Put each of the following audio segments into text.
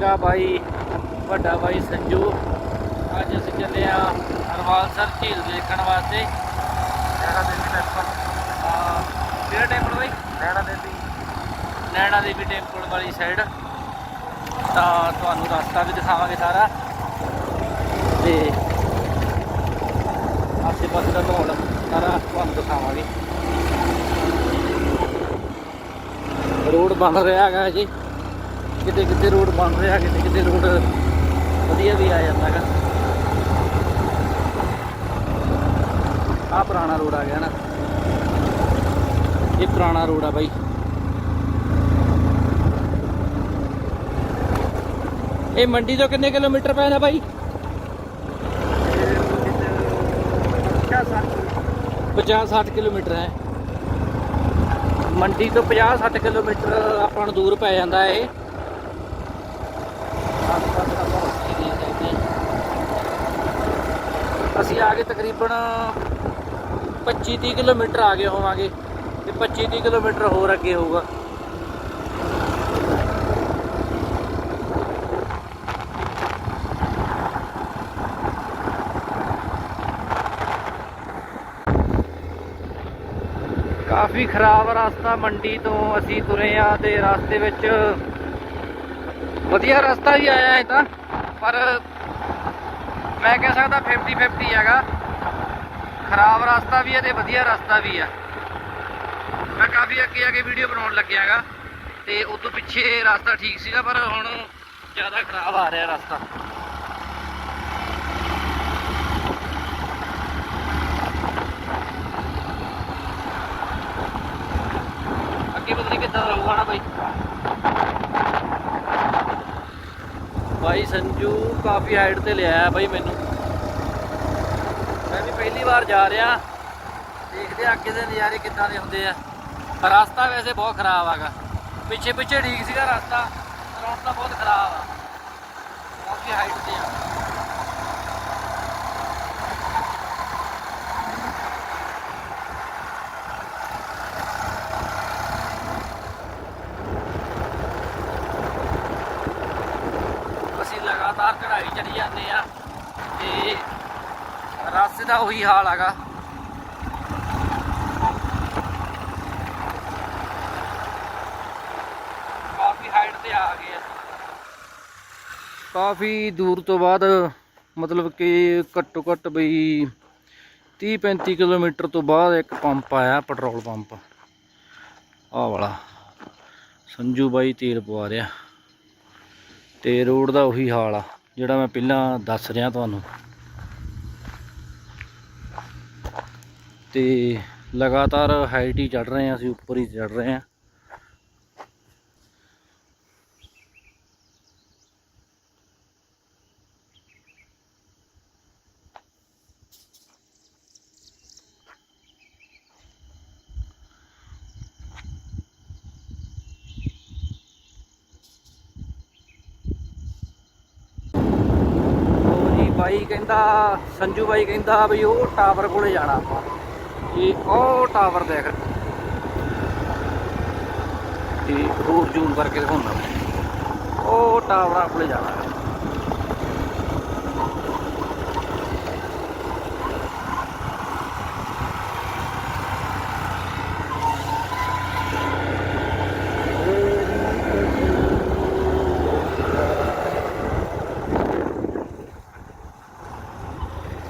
ਮੇਰਾ ਭਾਈ ਵੱਡਾ ਭਾਈ ਸੰਜੂ। ਅੱਜ ਅਸੀਂ ਚੱਲੇ ਆ ਹਰਵਾਲਸਰ ਝੀਲ ਦੇਖਣ ਵਾਸਤੇ। ਨੈਣਾ ਦੇਵੀ ਟੈਂਪਲ ਆ ਕਿਹੜਾ ਟੈਂਪਲ ਭਾਈ ਨੈਣਾ ਦੇਵੀ। ਨੈਣਾ ਦੇਵੀ ਟੈਂਪਲ ਵਾਲੀ ਸਾਈਡ ਤਾਂ ਤੁਹਾਨੂੰ ਰਸਤਾ ਵੀ ਦਿਖਾਵਾਂਗੇ ਸਾਰਾ। ਤੇ ਆਸੇ ਪਾਸੇ ਦਾ ਮਾਹੌਲ ਸਾਰਾ ਤੁਹਾਨੂੰ ਦਿਖਾਵਾਂਗੇ। ਰੋਡ ਬਣ ਰਿਹਾ ਹੈਗਾ ਜੀ। ਕਿਤੇ ਕਿਤੇ ਰੋਡ ਬਣ ਰਿਹਾ, ਕਿਤੇ ਕਿਤੇ ਰੋਡ ਵਧੀਆ ਵੀ ਆ ਜਾਂਦਾ ਹੈਗਾ। ਆ ਪੁਰਾਣਾ ਰੋਡ ਆ ਗਿਆ ਨਾ। ਇਹ ਪੁਰਾਣਾ ਰੋਡ ਆ ਬਾਈ। ਇਹ ਮੰਡੀ ਤੋਂ ਕਿੰਨੇ ਕਿਲੋਮੀਟਰ ਪੈਂਦਾ ਬਾਈ? ਕਿਆ ਸਰ 50-60 ਕਿਲੋਮੀਟਰ ਹੈ। ਮੰਡੀ ਤੋਂ 50-60 ਕਿਲੋਮੀਟਰ ਆਪਾਂ ਨੂੰ ਦੂਰ ਪੈ ਜਾਂਦਾ ਇਹ ਆਸ-ਪਾਸ ਦਾ ਮਾਹੌਲ ਤੁਸੀਂ ਦੇਖ ਸਕਦੇ ਹੋ। ਅਸੀਂ ਆ ਗਏ ਤਕਰੀਬਨ 25-30 ਕਿਲੋਮੀਟਰ ਆ ਗਏ ਹੋਵਾਂਗੇ ਤੇ 25-30 ਕਿਲੋਮੀਟਰ ਹੋਰ ਅੱਗੇ ਹੋਊਗਾ। ਕਾਫੀ ਖਰਾਬ ਰਸਤਾ ਮੰਡੀ ਤੋਂ ਅਸੀਂ ਤੁਰੇ ਆ ਤੇ ਰਸਤੇ ਵਿੱਚ ਵਧੀਆ ਰਸਤਾ ਵੀ ਆਇਆ ਹੈ ਤਾਂ, ਪਰ ਮੈਂ ਕਹਿ ਸਕਦਾ 50 50 ਹੈਗਾ। ਖਰਾਬ ਰਸਤਾ ਵੀ ਹੈ ਤੇ ਵਧੀਆ ਰਸਤਾ ਵੀ ਆ ਮੈਂ ਕਾਫੀ ਅੱਗੇ ਆ ਕੇ ਵੀਡੀਓ ਬਣਾਉਣ ਲੱਗਿਆ ਹੈਗਾ। ਤੇ ਤੋਂ ਪਿੱਛੇ ਰਸਤਾ ਠੀਕ ਸੀਗਾ, ਪਰ ਹੁਣ ਜ਼ਿਆਦਾ ਖਰਾਬ ਆ ਰਿਹਾ ਰਸਤਾ ਅੱਗੇ ਪਤਾ ਨਹੀਂ ਕਿੱਦਾਂ ਦਾ ਰਹੂਗਾ ਨਾ ਬਾਈ ਬਾਈ ਸੰਜੂ ਕਾਫੀ ਹਾਈਟ ਤੇ ਲਿਆ ਹੈ ਬਾਈ ਮੈਨੂੰ। ਮੈਂ ਵੀ ਪਹਿਲੀ ਵਾਰ ਜਾ ਰਿਹਾ। ਦੇਖਦੇ ਆ ਅੱਗੇ ਦੇ ਨਜ਼ਾਰੇ ਕਿੱਦਾਂ ਦੇ ਹੁੰਦੇ ਆ। ਰਸਤਾ ਵੈਸੇ ਬਹੁਤ ਖਰਾਬ ਆਗਾ ਪਿੱਛੇ ਪਿੱਛੇ ਠੀਕ ਸੀਗਾ ਰਸਤਾ ਰੋਡ ਤਾਂ ਬਹੁਤ ਖਰਾਬ ਆ। ਕਾਫੀ ਹਾਈਟ ਤੇ ਆ ਅਸੀਂ ਲਗਾਤਾਰ ਚੜਾਈ ਚੜੀ ਜਾਂਦੇ ਆ ਤੇ ਰਸਤੇ ਦਾ ਉਹੀ ਹਾਲ ਹੈਗਾ। ਕਾਫੀ ਹਾਈਟ ਤੇ ਆ ਗਏ ਆ। ਕਾਫੀ ਦੂਰ ਤੋਂ ਬਾਅਦ ਮਤਲਬ ਕਿ ਘੱਟੋ ਘੱਟ ਬਈ 30 35 ਕਿਲੋਮੀਟਰ ਤੋਂ ਬਾਅਦ ਇੱਕ ਪੰਪ ਆਇਆ, ਪੈਟਰੋਲ ਪੰਪ। ਆ ਵਾਲਾ। ਸੰਜੂ ਬਾਈ ਤੇਲ ਪਵਾ ਰਿਹਾ। ਤੇ ਰੋਡ ਦਾ ਉਹੀ ਹਾਲ ਆ, ਜਿਹੜਾ ਮੈਂ ਪਹਿਲਾਂ ਦੱਸ ਰਿਹਾ ਤੁਹਾਨੂੰ। ਤੇ ਲਗਾਤਾਰ ਹਾਈਟ ਹੀ ਚੜ ਰਹੇ ਆ ਅਸੀਂ, ਉੱਪਰ ਹੀ ਚੜ ਰਹੇ ਆ ਬਾਈ ਕਹਿੰਦਾ, ਸੰਜੂ ਬਾਈ ਕਹਿੰਦਾ ਵੀ ਉਹ ਟਾਵਰ ਕੋਲੇ ਜਾਣਾ ਆਪਾਂ। ਇਹ ਉਹ ਟਾਵਰ ਦੇਖ ਤੇ ਹੋਰ ਜ਼ੂਮ ਕਰਕੇ ਦਿਖਾਉਣਾ ਮੈਂ। ਉਹ ਟਾਵਰਾਂ ਕੋਲੇ ਜਾਣਾ ਹੈ।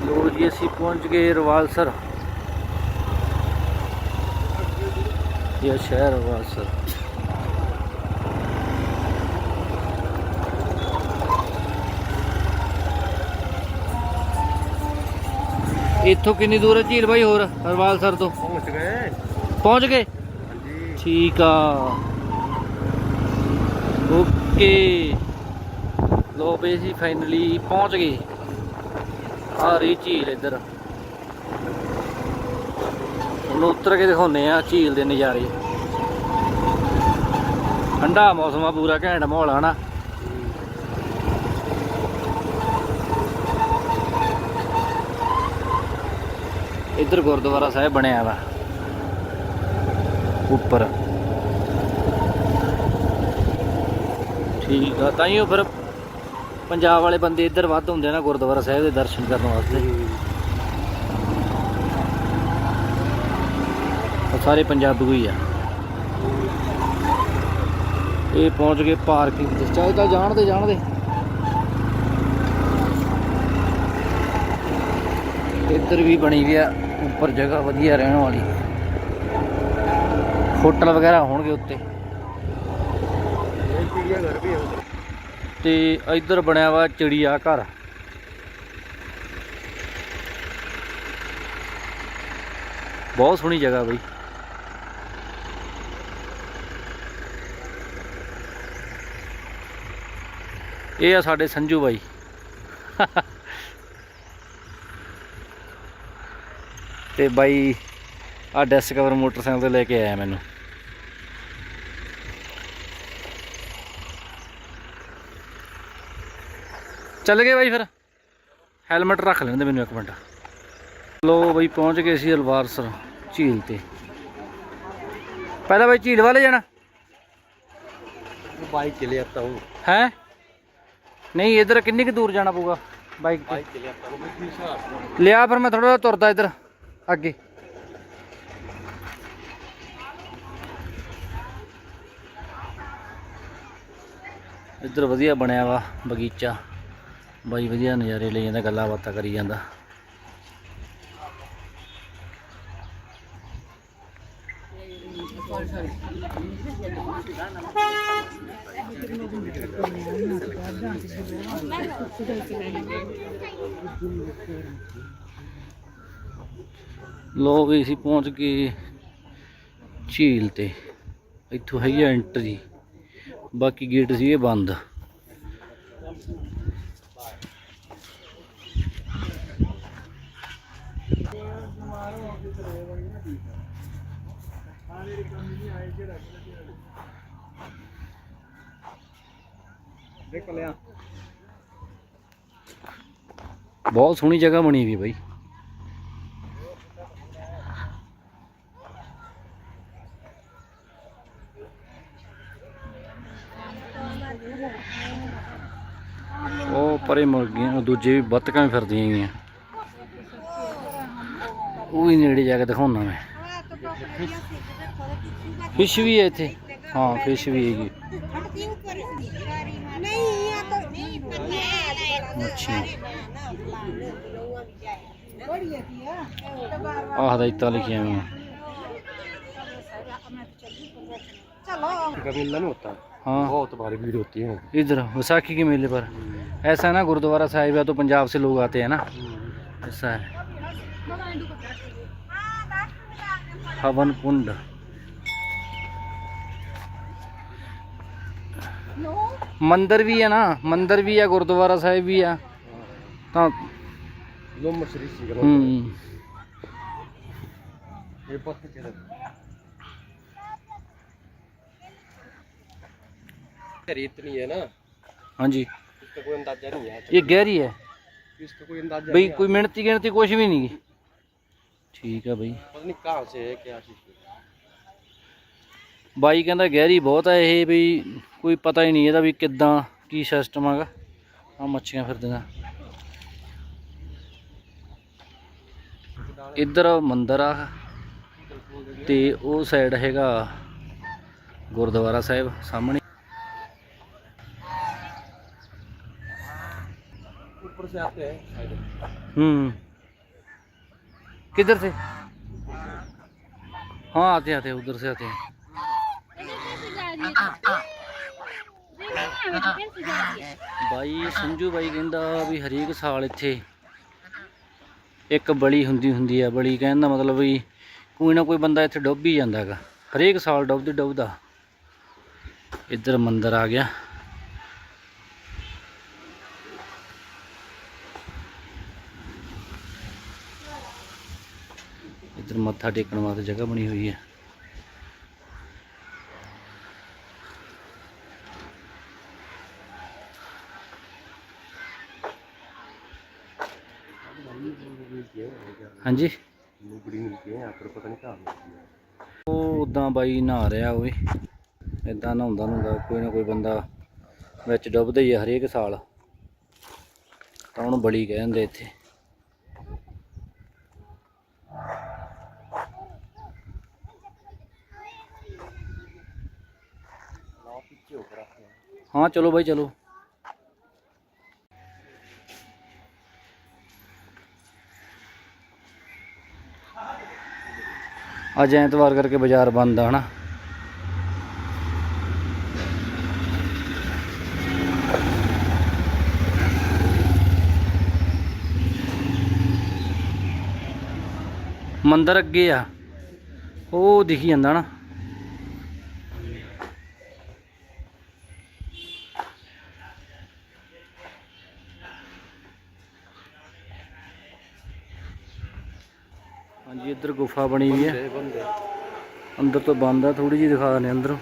ਲੋ ਜੀ ਅਸੀਂ ਪਹੁੰਚ ਗਏ ਰਵਾਲਸਰ ਇਹ ਸ਼ਹਿਰ ਰਵਾਲਸਰ ਇੱਥੋਂ ਕਿੰਨੀ ਦੂਰ ਹੈ ਝੀਲ ਬਾਈ ਹੋਰ ਰਵਾਲਸਰ ਤੋਂ ਪਹੁੰਚ ਗਏ ਪਹੁੰਚ ਗਏ ਹਾਂਜੀ ਠੀਕ ਆ ਓਕੇ ਲੋ ਬਈ ਜੀ ਫਾਈਨਲੀ ਪਹੁੰਚ ਗਏ ਆ ਰਹੀ ਝੀਲ ਇੱਧਰ ਹੁਣ ਉੱਤਰ ਕੇ ਦਿਖਾਉਂਦੇ ਆ ਝੀਲ ਦੇ ਨਜ਼ਾਰੇ। ਠੰਡਾ ਮੌਸਮ ਆ, ਪੂਰਾ ਘੈਂਟ ਮਾਹੌਲ ਆ ਨਾ ਇੱਧਰ ਗੁਰਦੁਆਰਾ ਸਾਹਿਬ ਬਣਿਆ ਵਾ। ਉੱਪਰ। ਠੀਕ ਆ, ਤਾਂ ਹੀ ਉਹ ਫਿਰ ਪੰਜਾਬ ਵਾਲੇ ਬੰਦੇ ਇੱਧਰ ਵੱਧ ਹੁੰਦੇ ਆ ਨਾ ਗੁਰਦੁਆਰਾ ਸਾਹਿਬ ਦੇ ਦਰਸ਼ਨ ਕਰਨ ਵਾਸਤੇ। ਸਾਰੇ ਪੰਜਾਬੀ ਹੀ ਆ। ਇਹ ਪਹੁੰਚ ਗਏ ਪਾਰਕਿੰਗ ਤੇ। ਚਾਹੇ ਤਾਂ ਜਾਣਦੇ ਜਾਣਦੇ ਇੱਧਰ ਵੀ ਬਣੀ ਵੀ ਆ, ਉੱਪਰ ਜਗ੍ਹਾ ਵਧੀਆ ਰਹਿਣ ਵਾਲੀ। ਹੋਟਲ ਵਗੈਰਾ ਹੋਣਗੇ ਉੱਤੇ। ਇਹ ਤੇ ਇੱਧਰ ਬਣਿਆ ਵਾ ਚਿੜੀਆ ਘਰ। ਬਹੁਤ ਸੋਹਣੀ ਜਗ੍ਹਾ ਬਈ। ਇਹ ਆ ਸਾਡੇ ਸੰਜੂ ਬਾਈ। ਤੇ ਬਾਈ ਆ ਡਿਸਕਵਰ ਮੋਟਰਸਾਈਕਲ ਤੇ ਲੈ ਕੇ ਆਇਆ ਮੈਨੂੰ। ਚੱਲ ਗਏ ਬਾਈ ਫਿਰ। ਹੈਲਮਟ ਰੱਖ ਲੈਂਦੇ ਮੈਨੂੰ ਇੱਕ ਮਿੰਟ। ਲੋ ਬਾਈ ਪਹੁੰਚ ਗਏ ਸੀ ਅਲਵਾਰਸਰ ਝੀਲ ਤੇ। ਪਹਿਲਾਂ ਬਾਈ ਝੀਲ ਵਾਲੇ ਜਾਣਾ। ਬਾਈ ਚਲੇ ਆਤਾ ਹੂੰ ਹੈ? ਨਹੀਂ ਇਧਰ ਕਿੰਨੀ ਕੁ ਦੂਰ ਜਾਣਾ ਪਊਗਾ ਬਾਈਕ ਤੇ? ਲਿਆ ਫਿਰ ਮੈਂ ਥੋੜਾ ਤੁਰਦਾ ਇਧਰ ਅੱਗੇ। ਇੱਧਰ ਵਧੀਆ ਬਣਿਆ ਵਾ ਬਗੀਚਾ। ਬਾਈ ਵਧੀਆ ਨਜ਼ਾਰੇ ਲਈ ਜਾਂਦਾ ਗੱਲਾਂ ਬਾਤਾਂ ਕਰੀ ਜਾਂਦਾ। ਲੋ ਵੀ ਅਸੀਂ ਪਹੁੰਚ ਗਏ ਝੀਲ ਤੇ। ਇੱਥੋਂ ਹੈਗੀ ਐਂਟਰੀ ਬਾਕੀ ਗੇਟ ਸੀਗੇ ਬੰਦ। ਬਹੁਤ ਸੋਹਣੀ ਜਗ੍ਹਾ ਬਣੀ ਵੀ ਬਾਈ। ਉਹ ਪਰੇ ਮੁਰਗੀਆਂ ਦੂਜੇ ਵੀ ਬੱਤਕਾਂ ਵੀ ਫਿਰਦੀਆਂ ਗਈਆਂ ਉਹ ਹੀ ਨੇੜੇ ਜਾ ਕੇ ਦਿਖਾਉਣਾ ਮੈਂ। ਫਿਸ਼ ਵੀ ਹੈ ਇੱਥੇ। हाँ फ़िश भी है। अच्छा। इतना लिखिए मैं। हाँ। बहुत भारी भीड़ होती है। इधर विसाखी के मेले पर। ऐसा है ना गुरुद्वारा साहिब है तो पंजाब से लोग आते हैं ना? हम्म। ऐसा है। हवन कुंड मंदिर भी है ना मंदिर भी है गुरुद्वारा साहिब भी है ਤਾਂ लो मछली सीख रहा ਹੂੰ ये पत्ते चले तेरी इतनी है ना ਹਾਂਜੀ इसका कोई अंदाजा नहीं है ਇਹ ਗਹਿਰੀ ਹੈ इसका कोई अंदाजा ਬਈ नहीं है ਕੋਈ ਮਿਹਨਤੀ ਗਿਣਤੀ ਕੁਝ ਵੀ ਨਹੀਂ ਗੀ ਠੀਕ ਆ ਬਈ पता नहीं कहाँ से है क्या चीज ਬਾਈ ਕਹਿੰਦਾ ਗਹਿਰੀ ਬਹੁਤ ਹੈ ਇਹ ਵੀ ਕੋਈ ਪਤਾ ਹੀ ਨਹੀਂ ਇਹਦਾ ਵੀ ਕਿੱਦਾਂ ਕੀ ਸਿਸਟਮ ਹੈਗਾ ਆ ਮੱਛੀਆਂ ਫਿਰਦੀਆਂ ਇੱਧਰ ਮੰਦਿਰ ਆ ਤੇ ਉਹ ਸਾਈਡ ਹੈਗਾ ਗੁਰਦੁਆਰਾ ਸਾਹਿਬ ਸਾਹਮਣੇ ऊपर से आते हैं साइड में। हम्म किधर से हाँ आते आते उधर से आते हैं ਬਾਈ, ਸੰਜੂ ਬਾਈ ਕਹਿੰਦਾ ਵੀ ਹਰੇਕ ਸਾਲ ਇੱਥੇ ਇੱਕ ਬਲੀ ਹੁੰਦੀ ਹੁੰਦੀ ਆ ਬਲੀ। ਕਹਿੰਦਾ ਮਤਲਬ ਵੀ ਕੋਈ ਨਾ ਕੋਈ ਬੰਦਾ ਇੱਥੇ ਡੁੱਬ ਹੀ ਜਾਂਦਾ ਹੈਗਾ। ਹਰੇਕ ਸਾਲ ਡੁੱਬਦੀ ਡੁੱਬਦਾ ਇੱਧਰ ਮੰਦਿਰ ਆ ਗਿਆ। ਇੱਧਰ ਮੱਥਾ ਟੇਕਣ ਵਾਸਤੇ ਜਗ੍ਹਾ ਬਣੀ ਹੋਈ ਹੈ। ਹਾਂਜੀ। ਬੜੀ ਨੀਚੇ ਹੈ ਆਪਰ ਪਤਾ ਨਹੀਂ ਕਾ ਉਹ ਉਦਾਂ ਬਾਈ ਨਹਾ ਰਿਹਾ ਓਏ ਇਦਾਂ ਨਹਾਉਂਦਾ ਹੁੰਦਾ ਕੋਈ ਨਾ ਕੋਈ ਬੰਦਾ ਵਿੱਚ ਡੁੱਬਦਾ ਹੀ ਹਰੇਕ ਸਾਲ। ਤਾਂ ਉਹਨੂੰ ਬਲੀ ਕਹਿੰਦੇ ਇੱਥੇ। ਹਾਂ ਚਲੋ ਬਾਈ ਚਲੋ। ਅੱਜ ਐਤਵਾਰ ਕਰਕੇ ਬਾਜ਼ਾਰ ਬੰਦ ਆ, ਹਨਾ? ਮੰਦਰ ਅੱਗੇ ਆ। ਉਹ ਦਿਖੀ ਜਾਂਦਾ ਨਾ ਹਾਂਜੀ, ਇੱਧਰ ਗੁਫਾ ਬਣੀ ਹੋਈ ਹੈ। ਅੰਦਰ ਤੋਂ ਬੰਦ ਆ ਥੋੜੀ ਜਿਹੀ ਦਿਖਾ ਨੇ ਅੰਦਰੋਂ।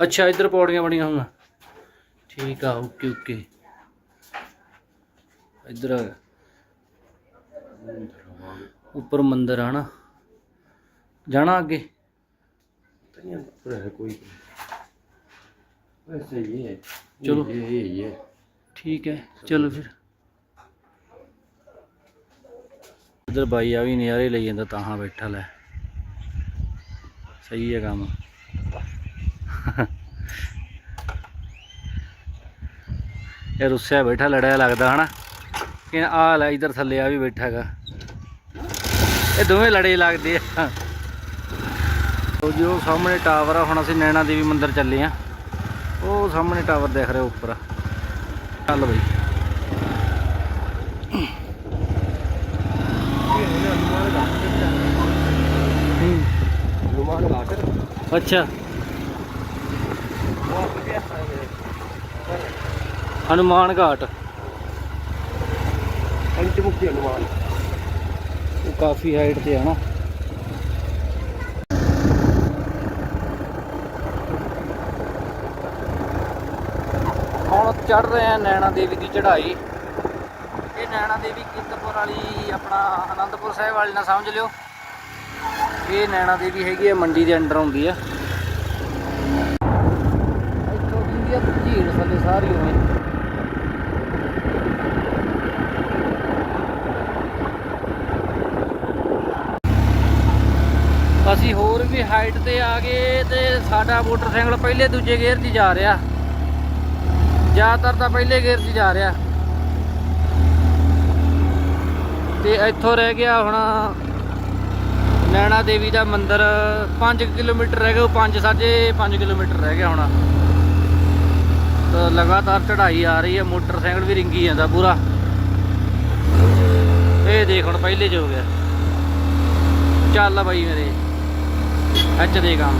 ਅੱਛਾ, ਇੱਧਰ ਪੌੜੀਆਂ ਬਣੀਆਂ ਹੋਈਆਂ। ਠੀਕ ਆ, ਓਕੇ ਓਕੇ। ਇੱਧਰ ਉੱਪਰ ਮੰਦਿਰ ਆ ਨਾ। ਜਾਣਾ ਅੱਗੇ? ਕੋਈ। ਹੈ ਚਲੋ। ਠੀਕ ਹੈ ਚਲੋ ਫਿਰ। ਇਧਰ ਬਾਈ ਆ ਵੀ ਨਜ਼ਾਰੇ ਲਈ ਜਾਂਦਾ ਤਾਂ ਬੈਠਾ ਲੈ। ਸਹੀ ਹੈ ਕੰਮ। ਇਹ ਰੁੱਸਿਆ ਬੈਠਾ ਲੜਿਆ ਲੱਗਦਾ ਹਨਾ? ਕਿ ਆ ਲੈ ਇਧਰ ਥੱਲੇ ਆ ਵੀ ਬੈਠਾ ਹੈਗਾ। ਇਹ ਦੋਵੇਂ ਲੜੇ ਲੱਗਦੇ ਆ। ਉਹ ਜੋ ਸਾਹਮਣੇ ਟਾਵਰ ਆ ਹੁਣ ਅਸੀਂ ਨੈਣਾ ਦੇਵੀ ਮੰਦਿਰ ਚੱਲੇ ਆ। ਉਹ ਸਾਹਮਣੇ ਟਾਵਰ ਦਿਖ ਰਿਹਾ ਉੱਪਰ। ਚੱਲ ਬਈ। ਹੂੰ ਅੱਛਾ। ਹਨੂਮਾਨ ਘਾਟ। ਪੰਚਮੁਖੀ ਹਨੂਮਾਨ। ਉਹ ਕਾਫੀ ਹਾਈਟ ਤੇ ਆ ਨਾ ਹੁਣ ਚੜ ਰਹੇ ਆ ਨੈਣਾ ਦੇਵੀ ਦੀ ਚੜ੍ਹਾਈ। ਇਹ ਨੈਣਾ ਦੇਵੀ ਕੀਰਤਪੁਰ ਵਾਲੀ ਆਪਣਾ ਆਨੰਦਪੁਰ ਸਾਹਿਬ ਵਾਲੀ ਨਾਲ ਸਮਝ ਲਿਓ। ਇਹ ਨੈਣਾ ਦੇਵੀ ਹੈਗੀ ਹੈ ਮੰਡੀ ਦੇ ਅੰਡਰ ਆਉਂਦੀ ਆ। ਇੱਥੋਂ ਦੀ ਆ ਝੀਲ ਥੱਲੇ ਸਾਰੀ ਉਵੇਂ। ਅਸੀਂ ਹੋਰ ਵੀ ਹਾਈਟ ਤੇ ਆ ਗਏ ਤੇ ਸਾਡਾ ਮੋਟਰਸਾਈਕਲ ਪਹਿਲੇ ਦੂਜੇ ਗੇਅਰ 'ਚ ਜਾ ਰਿਹਾ। ਜ਼ਿਆਦਾਤਰ ਤਾਂ ਪਹਿਲੇ ਗੇਅਰ 'ਚ ਜਾ ਰਿਹਾ। ਤੇ ਇੱਥੋਂ ਰਹਿ ਗਿਆ ਹੁਣ ਨੈਣਾ ਦੇਵੀ ਦਾ ਮੰਦਿਰ। 5 ਕਿਲੋਮੀਟਰ ਰਹਿ ਗਿਆ ਉਹ 5 ਸਾਢੇ 5 ਕਿਲੋਮੀਟਰ ਰਹਿ ਗਿਆ ਹੁਣ। ਤਾਂ ਲਗਾਤਾਰ ਚੜ੍ਹਾਈ ਆ ਰਹੀ ਹੈ, ਮੋਟਰਸਾਈਕਲ ਵੀ ਰਿੰਗੀ ਜਾਂਦਾ ਪੂਰਾ। ਇਹ ਦੇਖ ਹੁਣ ਪਹਿਲੇ 'ਚ ਹੋ ਗਿਆ। ਚੱਲ ਬਾਈ ਮੇਰੇ ਅੱਜ ਦੇ ਕੰਮ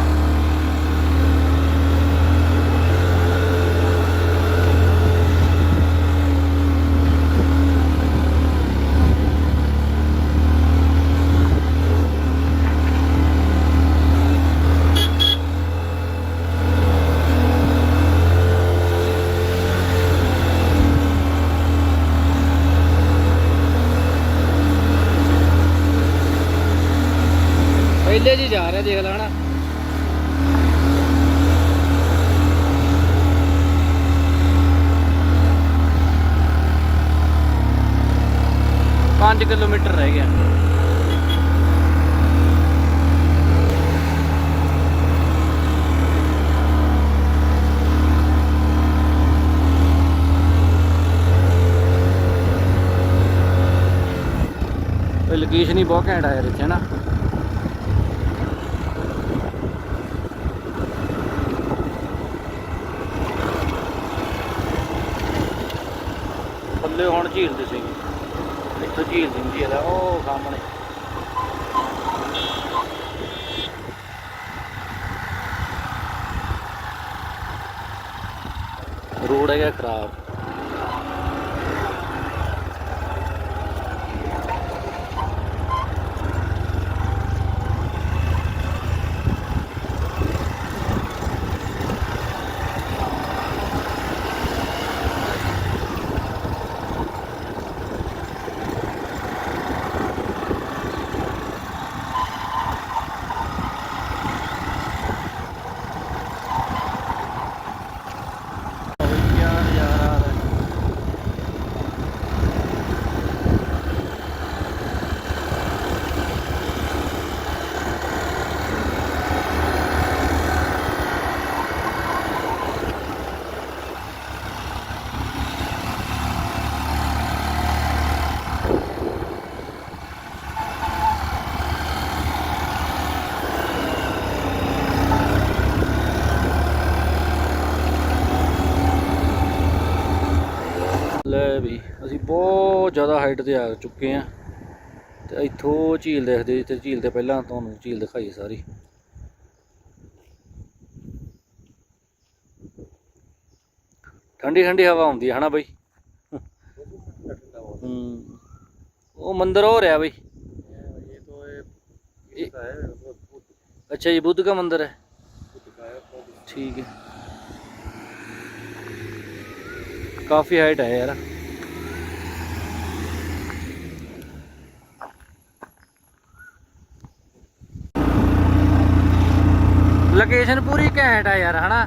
5 ਕਿਲੋਮੀਟਰ ਰਹਿ ਗਿਆ। ਲੋਕੇਸ਼ਨ ਹੀ ਬਹੁਤ ਘੈਂਟ ਆਇਆ ਇੱਥੇ ਨਾ ਥੱਲੇ ਹੁਣ ਝੀਲ ਦੇ ਸੀਗੇ। ਇੱਥੋਂ ਝੀਲ ਦਿੰਦੀ ਹੈ ਉਹ ਸਾਹਮਣੇ। ਰੋਡ ਹੈਗਾ ਖਰਾਬ। ਜ਼ਿਆਦਾ ਹਾਈਟ ਤੇ ਆ ਚੁੱਕੇ ਆ। ਤੇ ਇੱਥੋਂ ਝੀਲ ਦੇਖਦੇ ਜਿੱਥੇ ਝੀਲ ਤੇ ਪਹਿਲਾਂ ਤੁਹਾਨੂੰ ਝੀਲ ਦਿਖਾਈ ਸਾਰੀ। ਠੰਡੀ ਠੰਡੀ ਹਵਾ ਆਉਂਦੀ ਹੈ ਨਾ ਬਈ? ਉਹ ਮੰਦਿਰ ਹੋ ਰਿਹਾ ਬਈ। ਅੱਛਾ ਜੀ, ਬੁੱਧ ਕਾ ਮੰਦਿਰ ਹੈ। ਠੀਕ ਹੈ। ਕਾਫੀ ਹਾਈਟ ਹੈ ਯਾਰ। ਲੋਕੇਸ਼ਨ ਪੂਰੀ ਘੈਂਟ ਆ ਯਾਰ ਹਨਾ?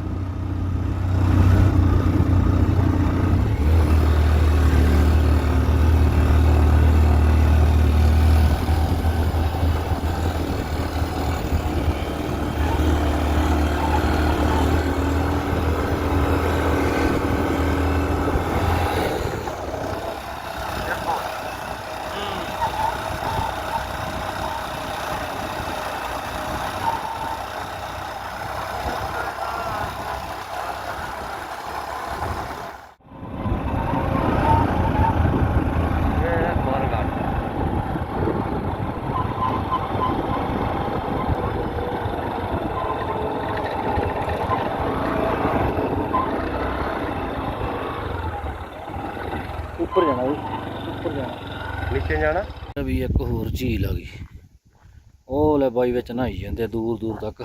ਝੀਲ ਆ ਗਈ ਉਹ ਲੈ ਬਾਈ ਵਿੱਚ ਨਹਾਈ ਜਾਂਦੇ ਦੂਰ ਦੂਰ ਤੱਕ।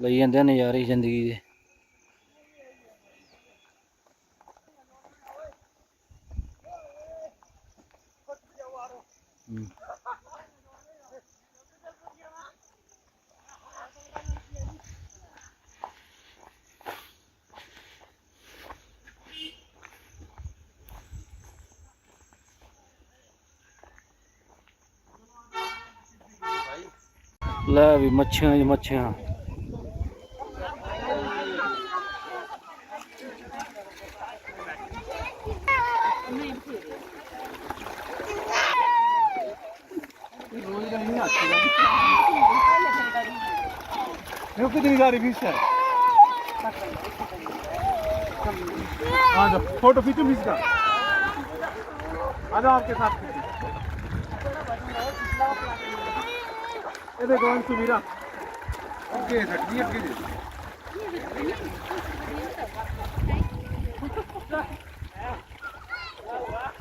ਲਈ ਜਾਂਦੇ ਨਜ਼ਾਰੇ ਜ਼ਿੰਦਗੀ ਦੇ। ਲੈ ਵੀ ਮੱਛੀਆਂ ਜੀ ਮੱਛੀਆਂ देखो कितनी सारी फिश है आ जाओ फोटो खींचो फिश का आ जाओ आपके साथ ਇਹਦੇ ਗਵਾਂ ਤੂੰ ਵੀਰਾ। ਅੱਗੇ ਰੱਖੀ ਅੱਗੇ ਦੇ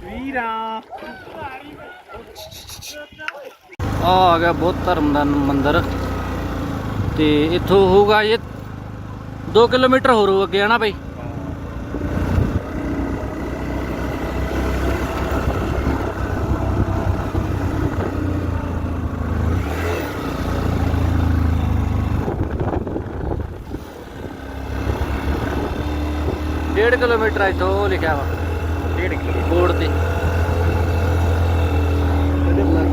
ਵੀਰਾ। ਆ ਆ ਗਿਆ ਬੋਧ ਧਰਮ ਦਾ ਮੰਦਿਰ। ਤੇ ਇੱਥੋਂ ਹੋਊਗਾ ਇਹ 2 ਕਿਲੋਮੀਟਰ ਹੋਰ ਅੱਗੇ ਆਣਾ ਬਈ? ਕਿਲੋਮੀਟਰ ਇੱਥੋਂ ਲਿਖਿਆ ਵਾ। 1.5 ਕਿਲੋ। ਬੋਰਡ ਤੇ।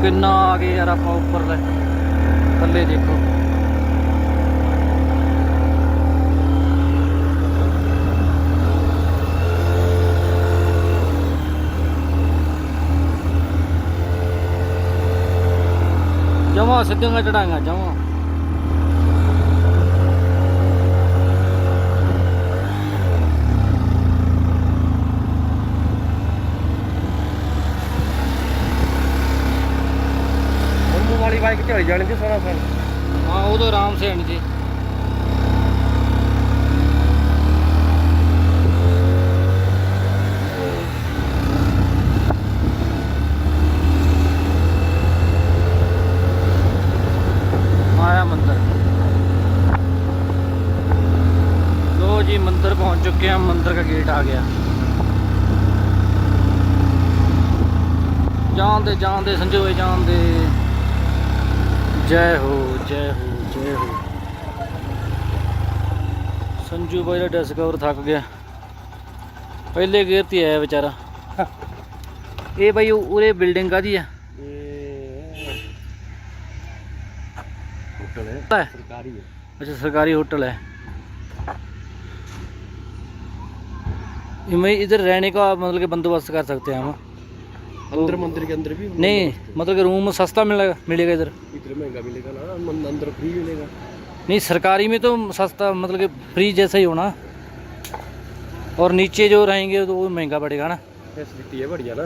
ਕਿੰਨਾ ਆ ਗਏ ਯਾਰ ਆਪਾਂ ਉੱਪਰ ਲੈ ਥੱਲੇ ਦੇਖੋ। ਜਮਾ ਸਿੱਧਾ ਚੜਾਈਆਂ ਜਮਾ। वाली बाइक चढ़ जाने थी सोना सन ਹਾਂ ਉਹ ਤਾਂ ਆਰਾਮ ਸੇ ਆਣੀ ਸੀ ਮਾਇਆ ਮੰਦਰ ਲੋ ਜੀ ਮੰਦਰ ਪਹੁੰਚ ਚੁੱਕੇ ਹਾਂ ਮੰਦਰ ਦਾ ਗੇਟ ਆ ਗਿਆ ਜਾਂਦੇ ਜਾਂਦੇ ਸੰਜੋਏ ਜਾਂਦੇ जय हो जय हो जय हो। संजू भाई का डेस्क कवर थक गया। पहले गेर ती आया बेचारा। ये भाई उरे बिल्डिंग का दी है होटल है। सरकारी है। अच्छा सरकारी होटल है। इधर रहने का मतलब के बंदोबस्त कर सकते हैं हम। अंदर मंदिर के अंदर भी नहीं मतलब कि रूम सस्ता मिलेगा मिलेगा इधर इधर महंगा मिलेगा ना अंदर फ्री मिलेगा नहीं सरकारी में तो सस्ता मतलब कि फ्री जैसा ही होना और नीचे जो रहेंगे तो वो महंगा पड़ेगा ना फैसिलिटी है बढ़िया ना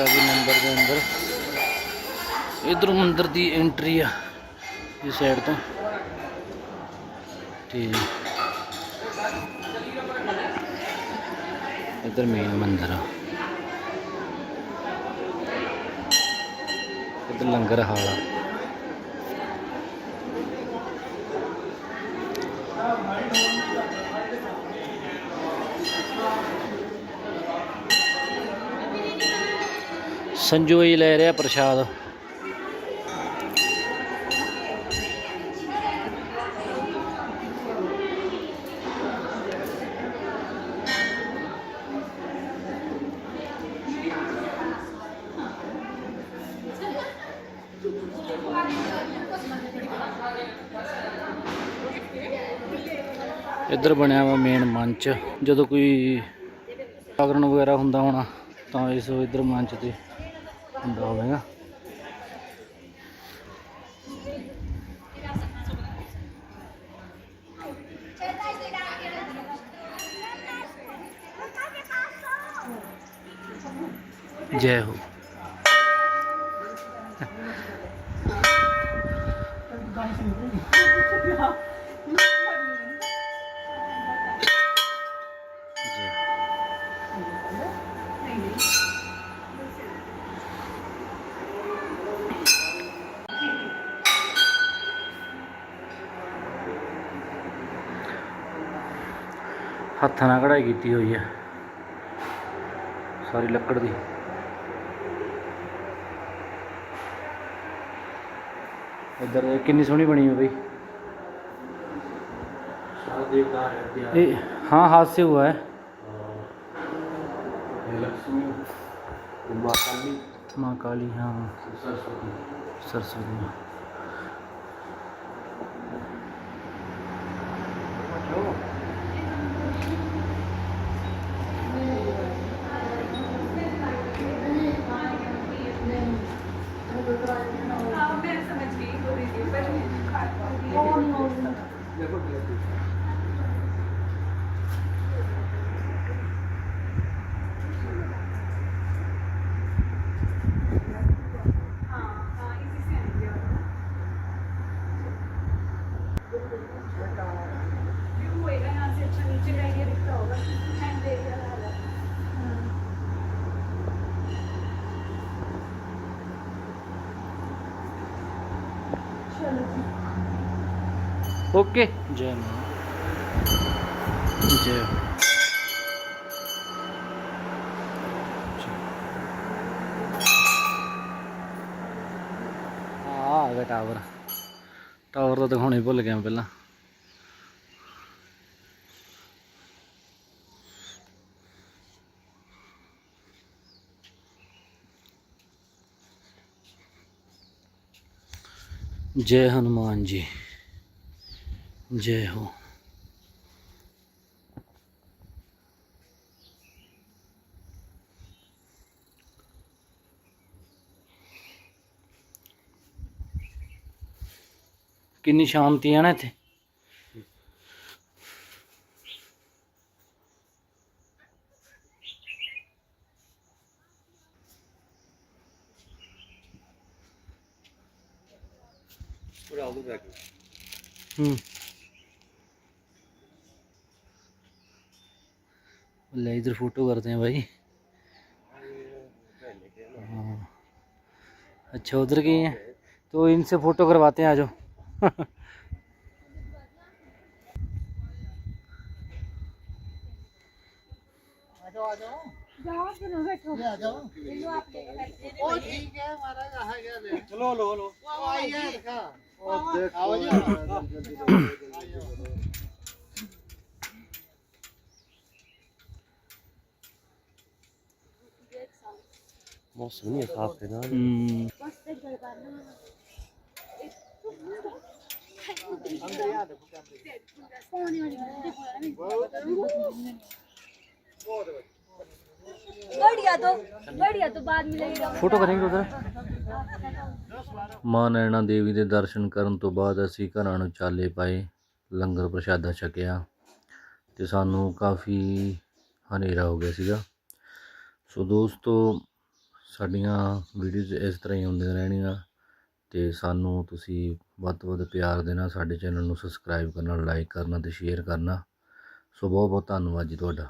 आगे मंदिर के अंदर इधर मंदिर की एंट्री आ इस साइड तो ठीक ਇੱਧਰ ਮੇਨ ਮੰਦਿਰ ਆ। ਇਧਰ ਲੰਗਰ ਹਾਲ ਆ। ਸੰਜੂ ਲੈ ਰਿਹਾ ਪ੍ਰਸ਼ਾਦ। ਇੱਧਰ ਬਣਿਆ ਵਾ ਮੇਨ ਮੰਚ। ਜਦੋਂ ਕੋਈ ਜਾਗਰਣ ਵਗੈਰਾ ਹੁੰਦਾ ਹੋਣਾ, ਤਾਂ ਇਸ ਇੱਧਰ ਮੰਚ ਤੇ ਹੁੰਦਾ ਹੋਵੇਗਾ। ਜੈ ਹੋ। ਕੀਤੀ ਹੋਈ ਹੈ ਸਾਰੀ ਲੱਕੜ ਦੀ ਇੱਧਰ ਕਿੰਨੀ ਸੋਹਣੀ ਬਣੀ ਹੈ ਬਈ देवदार है दिया ये हाँ हाथ से हुआ है लक्ष्मी माँ काली माँ काली हाँ सरस्वती सरस्वती ਓਕੇ ਜੈ ਮਾਂ ਜੈ ਆ ਗਿਆ ਟਾਵਰ। ਟਾਵਰ ਤਾਂ ਦਿਖਾਉਣੇ ਭੁੱਲ ਗਿਆ ਪਹਿਲਾਂ। ਜੈ ਹਨੂਮਾਨ ਜੀ। ਜੈ ਹੋ। ਕਿੰਨੀ ਸ਼ਾਂਤੀ ਹੈ ਨਾ ਇੱਥੇ। ਪੂਰਾ ਆਲੂ इधर फ़ोटो करते हैं भाई। हाँ। अच्छा उधर गए हैं तो इनसे फ़ोटो करवाते हैं आ जाओ। चलो लो लो। बहुत सुनिए साफ है ना हम्म बढ़िया तो बढ़िया तो बाद मिलेगा ਫੋਟੋ ਕਰਾਂਗੇ ਉਧਰ ਮਾਂ ਨੈਣਾ ਦੇਵੀ ਦੇ ਦਰਸ਼ਨ ਕਰਨ ਤੋਂ ਬਾਅਦ ਅਸੀਂ ਘਰਾਂ ਨੂੰ ਚਾਲੇ ਪਾਏ ਲੰਗਰ ਪ੍ਰਸ਼ਾਦਾ ਛਕਿਆ ਤੇ ਸਾਨੂੰ ਕਾਫੀ ਹਨੇਰਾ ਹੋ ਗਿਆ ਸੀਗਾ ਸੋ ਦੋਸਤੋ ਸਾਡੀਆਂ ਵੀਡੀਓਜ਼ ਇਸ ਤਰ੍ਹਾਂ ਹੀ ਆਉਂਦੀਆਂ ਰਹਿਣੀਆਂ ਤੇ ਸਾਨੂੰ ਤੁਸੀਂ ਵੱਧ ਤੋਂ ਵੱਧ ਪਿਆਰ ਦੇਣਾ, ਸਾਡੇ ਚੈਨਲ ਨੂੰ ਸਬਸਕ੍ਰਾਈਬ ਕਰਨਾ ਲਾਈਕ ਕਰਨਾ ਤੇ ਸ਼ੇਅਰ ਕਰਨਾ। ਸੋ ਬਹੁਤ ਬਹੁਤ ਧੰਨਵਾਦ ਜੀ ਤੁਹਾਡਾ।